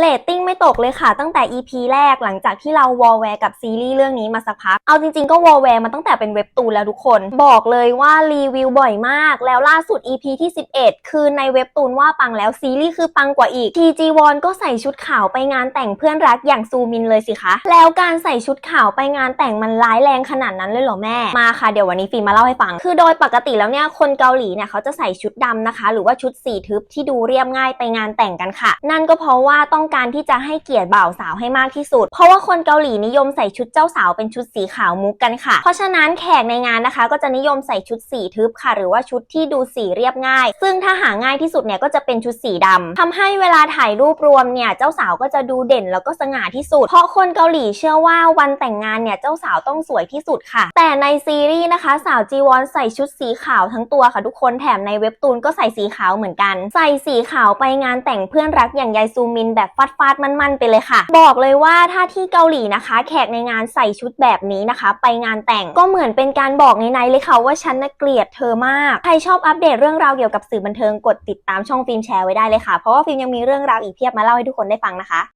เรตติ้งไม่ตกเลยค่ะ ตั้งแต่ EP แรกหลังจากที่เราวอลแวร์กับซีรีส์เรื่องนี้มาสักพัก เอาจริงๆก็วอลแวร์มาตั้งแต่เป็นเว็บตูนแล้วทุกคน บอกเลยว่ารีวิวบ่อยมาก แล้วล่าสุด EP ที่ 11 คือในเว็บตูนว่าปังแล้วซีรีส์คือปังกว่าอีก TG w o n ก็ใส่ชุดขาวไปงานแต่งเพื่อนรักอย่างซูมินเลยสิคะ แล้วการใส่ชุดขาวไปงานแต่งมันร้ายแรงขนาดนั้นเลยเหรอแม่ มาค่ะเดี๋ยววันนี้ฟิล์มมาเล่าให้ฟัง คือโดยปกติแล้วเนี่ยคนเกาหลีเนี่ยเขาจะใส่ชุดดำนะคะ หรือว่าชุดสีทึบที่ดูเรียบง่ายไปงานแต่งกันค่ะ นั่นก็เพราะว่าต้องการที่จะให้เกียรติบ่าวสาวให้มากที่สุด เพราะว่าคนเกาหลีนิยมใส่ชุดเจ้าสาวเป็นชุดสีขาวมุกกันค่ะ เพราะฉะนั้นแขกในงานนะคะ ก็จะนิยมใส่ชุดสีทึบค่ะ หรือว่าชุดที่ดูสีเรียบง่าย ซึ่งถ้าหาง่ายที่สุดเนี่ยก็จะเป็นชุดสีดำทำให้เวลาถ่ายรูปรวมเนี่ยเจ้าสาวก็จะดูเด่นแล้วก็สง่าที่สุด เพราะคนเกาหลีเชื่อว่าวันแต่งงานเนี่ยเจ้าสาวต้องสวยที่สุดค่ะ แต่ในซีรีส์นะคะสาวจีวอนใส่ชุดสีขาวทั้งตัวค่ะทุกคนแถมในเว็บตูนก็ใส่สีขาวเหมือนกัน ใส่สีขาวไปงานแต่งเพื่อนรักอย่างยายซูมินแบบฟาดฟาดๆมันๆไปเลยค่ะ บอกเลยว่าถ้าที่เกาหลีนะคะ แขกในงานใส่ชุดแบบนี้นะคะ ไปงานแต่งก็เหมือนเป็นการบอกในในๆเลยค่ะว่าฉันน่ะเกลียดเธอมาก ใครชอบอัปเดตเรื่องราวเกี่ยวกับสื่อบันเทิงกดติดตามช่องฟิล์มแชร์ไว้ได้เลยค่ะ เพราะว่าฟิล์มยังมีเรื่องราวอีกเพียบมาเล่าให้ทุกคนได้ฟังนะคะ